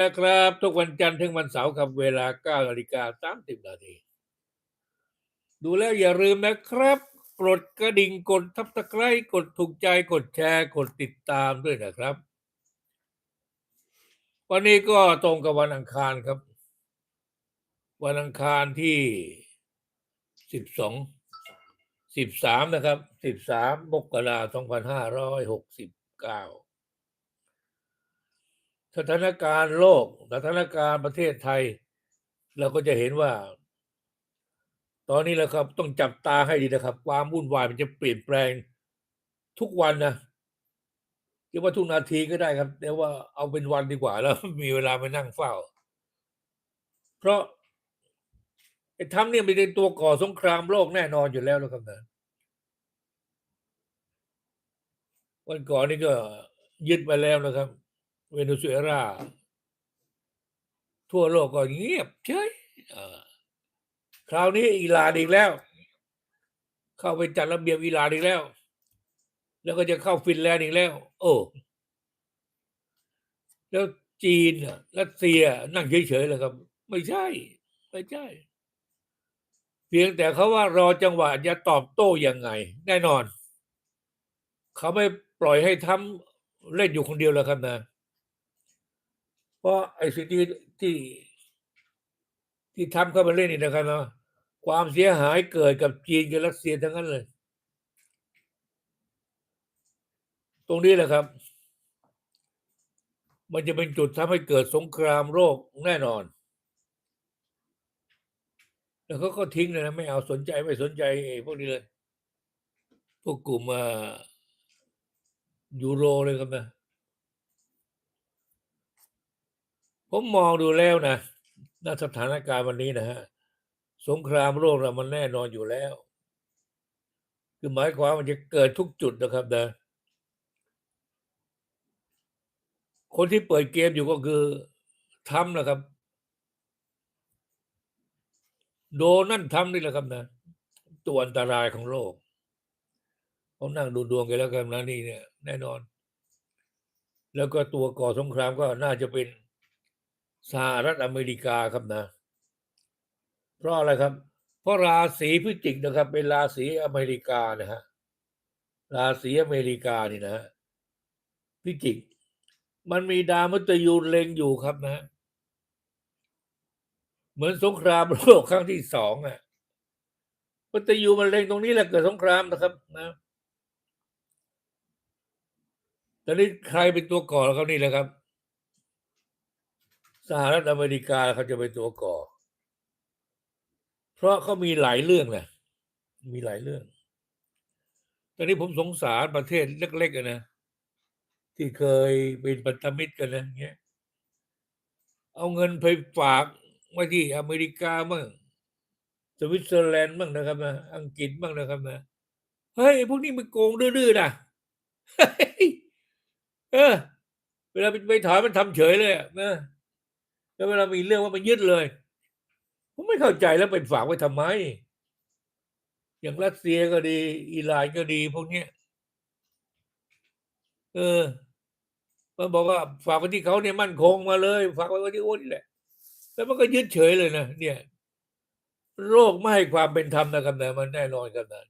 นะครับ ทุกวันจันทร์ถึงวันเสาร์ครับเวลา9นาฬิกา30นาทีดูแล้วอย่าลืมนะครับ กดกระดิ่งกดทับตะไคร้กดถูกใจกดแชร์กดติดตามด้วยนะครับ วันนี้ก็ตรงกับวันอังคารครับ วันอังคารที่12 13นะครับ13มกราคม2569ส สถานการณ์โลก สถานการณ์ประเทศไทย เราก็จะเห็นว่า ตอนนี้แหละครับ ต้องจับตาให้ดีนะครับ ความวุ่นวายมันจะเปลี่ยนแปลงทุกวันนะเรียกว่าทุกนาทีก็ได้ครับแต่ว่าเอาเป็นวันดีกว่า แล้ว มีเวลาไปนั่งเฝ้า เพราะไอ้ทำเนี่ยเป็นตัวก่อสงครามโลกแน่นอนอยู่แล้วแล้วครับนะวันก่อนนี่ก็ยึดไปแล้วนะครับ เวเนซุเอลาทั่วโลกก็เงียบเฉยคราวนี้อิหร่านอีกแล้ว เข้าไปจัดระเบียบอิหร่านอีกแล้ว แล้วก็จะเข้าฟินแลนด์อีกแล้ว โอ้แล้วจีนน่ะรัสเซียนั่งเฉยๆเลยครับ ไม่ใช่ ไม่ใช่ เพียงแต่เขาว่ารอจังหวะจะตอบโต้ยังไง แน่นอน เขาไม่ปล่อยให้ทำเล่นอยู่คนเดียวแล้วครับนะ เพราะไอ้สิ่งที่ที่ที่ทำเข้ามาเล่นนี่นะครับเนาะความเสียหายเกิดกับจีนกับรัสเซียทั้งนั้นเลย ตรงนี้แหละครับ มันจะเป็นจุดทำให้เกิดสงครามโรคแน่นอน แล้วเขาก็ทิ้งเลยนะ ไม่เอาสนใจไม่สนใจพวกนี้เลย พวกกลุ่มยูโรเลยครับนะ ผมมองดูแล้วนะณสถานการณ์วันนี้นะฮะ สงครามโลกเรามันแน่นอนอยู่แล้ว คือหมายความมันจะเกิดทุกจุดนะครับนะ คนที่เปิดเกมอยู่ก็คือทำนะครับ โดนนั่นทำนี่แหละครับนะ ตัวอันตรายของโลกผมนั่งดูดวงกันแล้วกันนะนี่เนี่ย แน่นอน แล้วก็ตัวก่อสงครามก็น่าจะเป็น สหรัฐอเมริกาครับนะ เพราะอะไรครับ เพราะราศีพฤศจิกนะครับ เป็นราศีอเมริกานะฮะราศีอเมริกานี่นะพิจิก มันมีดาวมฤตยูเล็งอยู่ครับนะ เหมือนสงครามโลกครั้งที่สองอะมฤตยูมันเล็งตรงนี้แหละเกิดสงครามนะครับนะตอนนี้ใครเป็นตัวก่อแล้วครับนี่แหละครับ สหรัฐอเมริกาเขาจะเป็นตัวก่อ เพราะเขามีหลายเรื่องนะมีหลายเรื่อง ตอนนี้ผมสงสารประเทศเล็กๆนะที่เคยเป็นพันธมิตรกันนะเงี้ยเอาเงินไปฝากไว้ที่อเมริกาบ้างสวิตเซอร์แลนด์บ้างนะครับนะอังกฤษบ้างนะครับนะเฮ้ยพวกนี้มันโกงดื้อๆนะเออ เวลาไปถอนมันทำเฉยเลยอะนะ แล้วเวลามีเรื่องว่ามันยึดเลย ผมไม่เข้าใจแล้วไปฝากไว้ทำไม อย่างรัสเซียก็ดี อิหร่านก็ดีพวกเนี้ยเออมันบอกว่าฝากไว้ที่เขาเนี่ยมั่นคงมาเลย ฝากไว้ที่โอ้นี่แหละ แล้วมันก็ยึดเฉยเลยนะเนี่ย โลกไม่ให้ความเป็นธรรมนะครับนะมันแน่นอนครับนะ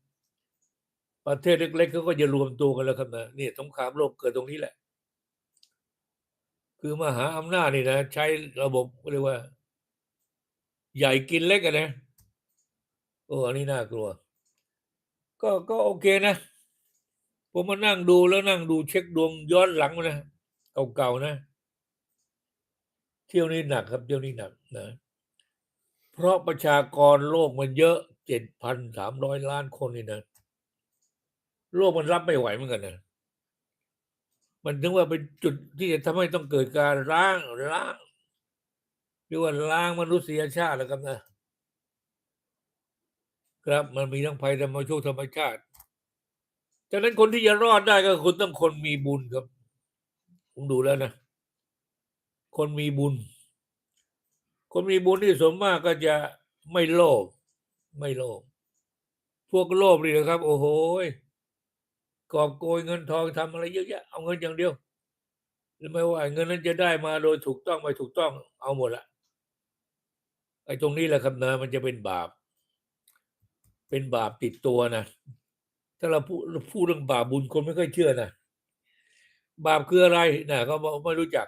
ประเทศเล็กๆเขาก็จะรวมตัวกันแล้วครับนะนี่สงครามโลกเกิดตรงนี้แหละ คือมหาอำนาจนี่นะใช้ระบบเรียกว่า ใหญ่กินเล็กกันนะโอ้อันนี้น่ากลัว ก็ก็โอเคนะ ผมมานั่งดูแล้วนั่งดูเช็คดวงย้อนหลังมานะเก่าๆนะ เที่ยวนี้หนักครับเที่ยวนี้หนักนะเพราะประชากรโลกมันเยอะเจ็ดพันสามร้อยล้านคนนี่นะโลกมันรับไม่ไหวเหมือนกันนะ มันถึงว่าเป็นจุดที่จะทำให้ต้องเกิดการล้างล้างเรียกว่าล้างมนุษยชาติแล้วกันนะ ครับมันมีทั้งภัยธรรมชาติธรรมชาติฉะนั้นคนที่จะรอดได้ก็คุณต้องคนมีบุญครับ ผมดูแล้วนะ คนมีบุญ คนมีบุญที่สมมากก็จะไม่โลภไม่โลภพวกโลภนี่นะครับ โอ้โห กอบโกยเงินทองทำอะไรเยอะแยะเอาเงินอย่างเดียวไม่ว่าเงินนั้นจะได้มาโดยถูกต้องไม่ถูกต้องเอาหมดละไอ้ตรงนี้แหละครับนะมันจะเป็นบาป เป็นบาปติดตัวนะถ้าเราพูดพูดเรื่องบาปบุญคนไม่ค่อยเชื่อนะบาปคืออะไรนะก็บอกไม่รู้จัก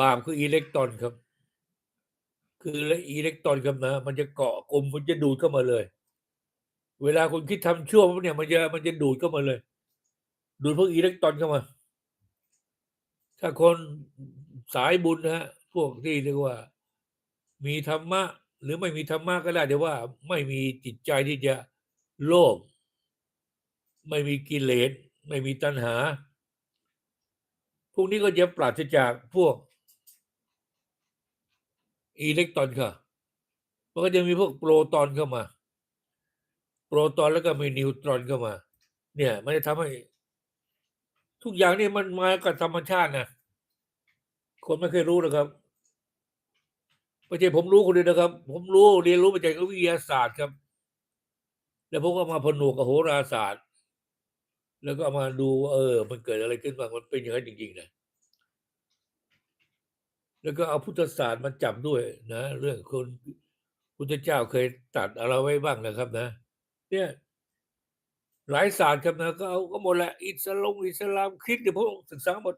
บาปคืออิเล็กตรอนครับ คืออิเล็กตรอนครับนะ มันจะเกาะกลมมันจะดูดเข้ามาเลย เวลาคนคิดทำชั่วปุ๊บเนี่ยมันจะมันจะดูดเข้ามาเลย ดูดพวกอิเล็กตรอนเข้ามา ถ้าคนสายบุญนะฮะพวกที่เรียกว่า มีธรรมะ หรือไม่มีธรรมะก็ได้แต่ว่า ไม่มีจิตใจที่จะโลภไม่มีกิเลสไม่มีตัณหา พวกนี้ก็จะปราศจากพวกอิเล็กตรอนค่ะมันก็จะมีพวกโปรตอนเข้ามา รตอนแล้วก็มีนิวตรอนเข้ามา เนี่ยมันจะทำให้ ทุกอย่างนี่มันมากับธรรมชาตินะคนไม่เคยรู้นะครับไม่ใช่ผมรู้คนเดียวนะครับ ผมรู้เรียนรู้มาจากวิทยาศาสตร์ครับ แล้วผมก็มาผนวกกับโหราศาสตร์ แล้วก็เอามาดูว่าเออ มันเกิดอะไรขึ้นบ้างมันเป็นอย่างนั้นจริงๆนะแล้วก็เอาพุทธศาสตร์มาจับด้วยนะ เรื่องคนพุทธเจ้าเคยตัดอะไรไว้บ้างนะครับนะ เนี่ยหลายศาสตร์ครับนะก็เอาก็หมดแหละอิสลามอิสลามคริสต์เดี๋ยวผมศึกษาหมด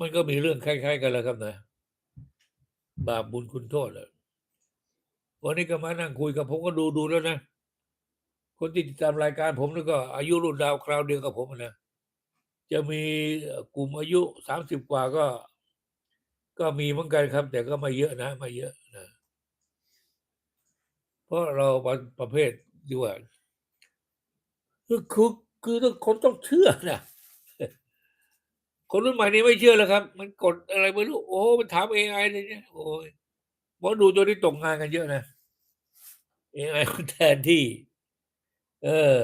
มันก็มีเรื่องคล้ายๆกันแล้วครับนะบาปบุญคุณโทษเลยวันนี้ก็มานั่งคุยกับผมก็ดูดูแล้วนะคนที่ติดตามรายการผมแล้วก็ อายุรุ่นดาวคราวเดียวกับผมนะจะมีกลุ่มอายุสามสิบกว่าก็ ก็มีเหมือนกันครับ แต่ก็ไม่เยอะนะไม่เยอะนะ เพราะเราประเภทดีว่าคือคือคือต้องคนต้องเชื่อนะคนรุ่นใหม่นี้ไม่เชื่อแล้วครับ มันกดอะไรไม่รู้โอ้มันถามเอไอเลยเนี่ยโอ้ยหมอดูตัวนี้ตกงานกันเยอะนะเอไอแทนที่ เออ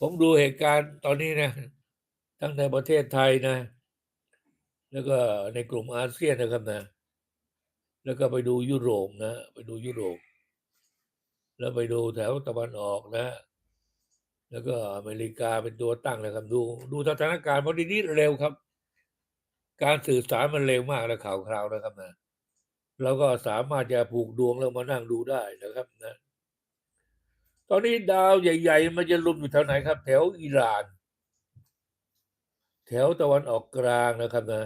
ผมดูเหตุการณ์ตอนนี้นะ ทั้งในประเทศไทยนะ แล้วก็ในกลุ่มอาเซียนนะครับนะ แล้วก็ไปดูยุโรปนะ ไปดูยุโรป แล้วไปดูแถวตะวันออกนะ แล้วก็อเมริกาเป็นตัวตั้งเลยครับ ดู ดูสถานการณ์พราะดีนี้เร็วครับ การสื่อสารมันเร็วมากนะข่าวคราวนะครับนะเราก็สามารถจะผูกดวงแล้วมานั่งดูได้นะครับนะ ตอนนี้ดาวใหญ่ ๆ มันจะลุมอยู่แถวไหนครับ แถวอิหร่าน แถวตะวันออกกลางนะครับนะ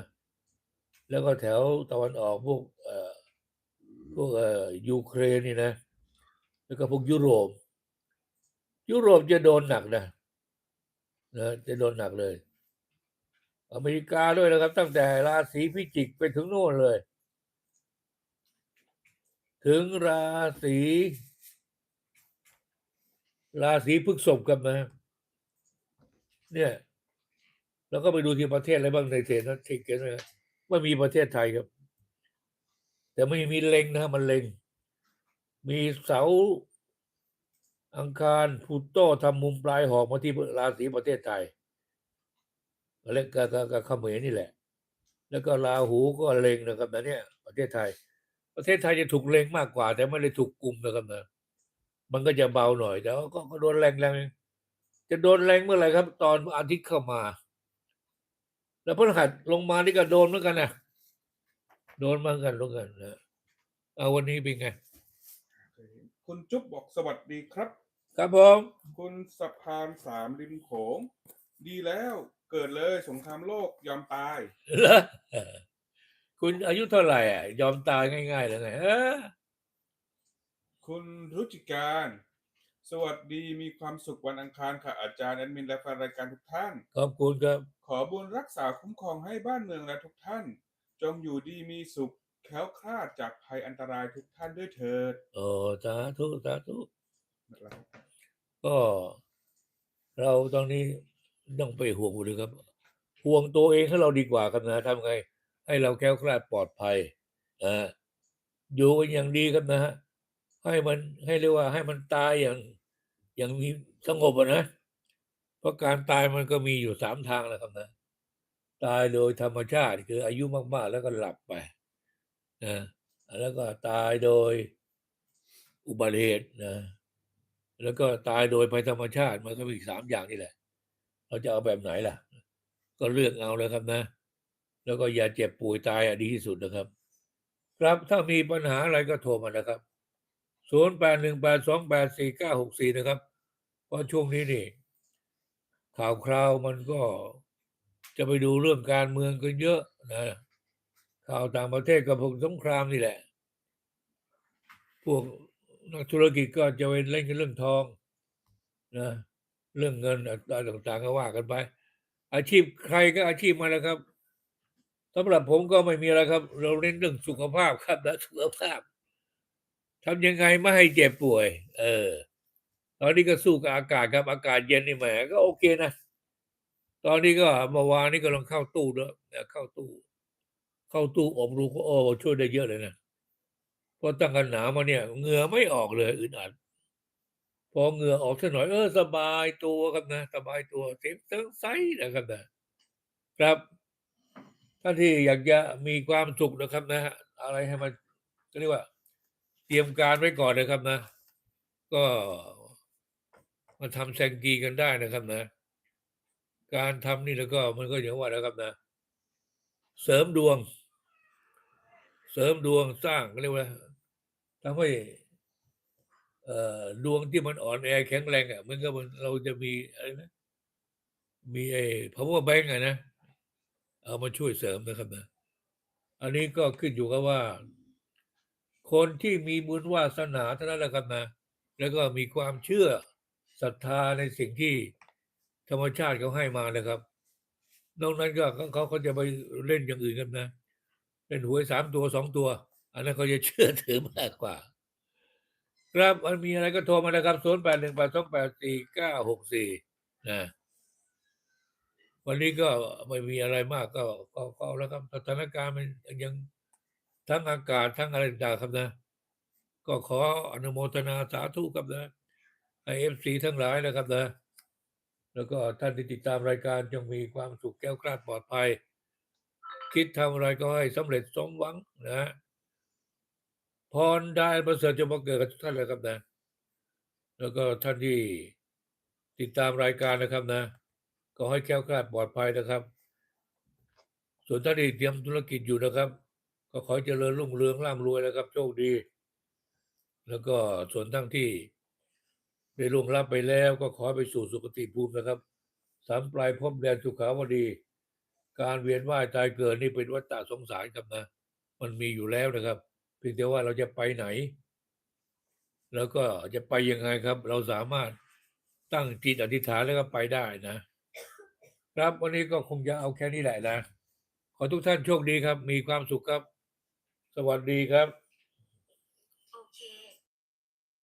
แล้วก็แถวตะวันออกพวกเอ่อพวกเอ่อยูเครนนี่นะ แล้วก็พวกยุโรป ยุโรปจะโดนหนักนะนะจะโดนหนักเลย อเมริกาด้วยนะครับ ตั้งแต่ราศีพิจิกไปถึงโน่นเลย ถึงราศีราศีพฤษภกันนะเนี่ยแล้วก็ไปดูที่ประเทศอะไรบ้างในเศรษฐกิจกันนะไม่มีประเทศไทยครับ แต่ไม่มีเล็งนะมันเล็ง มีเสาอังคารพุโตทำมุมปลายหอกมาที่ราศีประเทศไทยเล็กกับกับเขมรนี่แหละ แล้วก็ราหูก็เล็งนะครับนะเนี่ยประเทศไทย ประเทศไทยจะถูกเล็งมากกว่า แต่ไม่ได้ถูกกลุ่มนะครับนะมันก็จะเบาหน่อยแต่ก็โดนแรงแรงจะโดนแรงเมื่อไหร่ครับ ตอนอาทิตย์เข้ามา แล้วพฤหัสลงมานี่ก็โดนเหมือนกันนะโดนเหมือนกันเหมือนกันนะเอาวันนี้เป็นไง คุณจุ๊บบอกสวัสดีครับ ครับผม คุณสะพานสามริมโขง ดีแล้วเกิดเลยสงครามโลกยอมตาย เหรอเออคุณอายุเท่าไหร่อะ ยอมตายง่ายๆเลยไงเออคุณรุจิการ สวัสดีมีความสุขวันอังคารค่ะอาจารย์แอดมินและแฟนรายการทุกท่าน ขอบคุณครับ ขอบุญรักษาคุ้มครองให้บ้านเมืองและทุกท่าน จงอยู่ดีมีสุขแค ล้วคลาดจากภัยอันตรายทุกท่านด้วยเถิดโอ้สาธุสาธุนะครับก็เราตอนนี้ต้องไปห่วงเลยครับ ห่วงตัวเองให้เราดีกว่าครับนะทำไง ให้เราแคล้วคลาดปลอดภัยอ่าอยู่กันอย่างดีครับนะฮะให้มันให้เรียกว่าให้มันตายอย่างอย่างมีสงบอะนะเพราะการตายมันก็มีอยู่สามทางแหล้วครับนะ ตายโดยธรรมชาติคืออายุมากๆแล้วก็หลับไป นะแล้วก็ตายโดยอุบัติเหตุนะแล้วก็ตายโดยภัยธรรมชาติมันก็มีอีกสามอย่างนี่แหละ เราจะเอาแบบไหนล่ะ ก็เลือกเอาเลยครับนะ แล้วก็อย่าเจ็บป่วยตายอะดีที่สุดนะครับ ครับถ้ามีปัญหาอะไรก็โทรมานะครับศูนย์แปดหนึ่งแปดสองแปดสี่เก้าหกสี่นะครับ เพราะช่วงนี้นี่ ข่าวคราวมันก็จะไปดูเรื่องการเมืองกันเยอะนะ ข่าวต่างประเทศกับพวกสงครามนี่แหละ พวกนักธุรกิจก็จะไปเล่นกันเรื่องทองนะเรื่องเงินอะไรต่างๆก็ว่ากันไป อาชีพใครก็อาชีพมาแล้วครับสำหรับผมก็ไม่มีอะไรครับ เราเน้นเรื่องสุขภาพครับนะสุขภาพทำยังไงไม่ให้เจ็บป่วย เออ ตอนนี้ก็สู้กับอากาศครับ อากาศเย็นนี่แหมก็โอเคนะ ตอนนี้ก็เมื่อวานนี้ก็ลองเข้าตู้ด้วยเข้าตู้ เข้าตู้อบรูก็โอ้ช่วยได้เยอะเลยนะเพราะตั้งกันหนาวมาเนี่ยเหงื่อไม่ออกเลยอึดอัดพอเหงื่อออกสักหน่อยเออสบายตัวครับนะ สบายตัวเสียงเสียงใสนะครับนะครับท่านที่อยากจะมีความสุขนะครับนะฮะอะไรให้มันก็เรียกว่า เตรียมการไว้ก่อนนะครับนะ ก็มาทำแซงกีกันได้นะครับนะ การทำนี่แล้วก็มันก็อย่างว่านะครับนะ เสริมดวง เสริมดวงสร้างก็เรียกว่าทำให้อ่อดวงที่มันอ่อนแอแข็งแรงอะมันก็มันเราจะมีอะไรนะมีไอ้ power bank อะนะเอามาช่วยเสริมนะครับนะอันนี้ก็ขึ้นอยู่กับว่า คนที่มีบุญวาสนาเท่านั้นแหละครับนะแล้วก็มีความเชื่อศรัทธาในสิ่งที่ธรรมชาติเขาให้มานะครับ นอกนั้นก็เขาเขาเขาจะไปเล่นอย่างอื่นกันนะ เล่นหวยสามตัวสองตัว อันนั้นเขาจะเชื่อถือมากกว่า ครับมันมีอะไรก็โทรมานะครับศูนย์แปดหนึ่งแปดสองแปดสี่เก้าหกสี่นะวันนี้ก็ไม่มีอะไรมากก็ก็ก็เอาแล้วครับสถานการณ์มันยังทั้งอากาศทั้งอะไรต่างๆครับนะ ก็ขออนุโมทนาสาธุครับนะไอเอฟซีทั้งหลายนะครับนะ แล้วก็ท่านที่ติดตามรายการจงมีความสุขแก้วกล้าดปลอดภัย คิดทำอะไรก็ให้สำเร็จสมหวังนะพรได้ประเสริฐจะมาเกิดกับทุกท่านเลยครับนะ แล้วก็ท่านที่ติดตามรายการนะครับนะ ก็ให้แก้วกล้าดปลอดภัยนะครับ ส่วนท่านที่เตรียมธุรกิจอยู่นะครับ ก็ขอเจริญรุ่งเรืองร่ำรวยนะครับ โชคดี แล้วก็ส่วนทั้งที่ได้ล่วงลับไปแล้วก็ขอไปสู่สุคติภูมินะครับ สามปลายภพแดนสุขาวดี การเวียนว่ายตายเกิดนี่เป็นวัฏฏะสงสารครับนะ มันมีอยู่แล้วนะครับ เพียงแต่ว่าเราจะไปไหน แล้วก็จะไปยังไงครับ เราสามารถตั้งจิตอธิษฐานแล้วก็ไปได้นะ ครับวันนี้ก็คงจะเอาแค่นี้แหละนะ ขอทุกท่านโชคดีครับ มีความสุขครับ สวัสดีครับ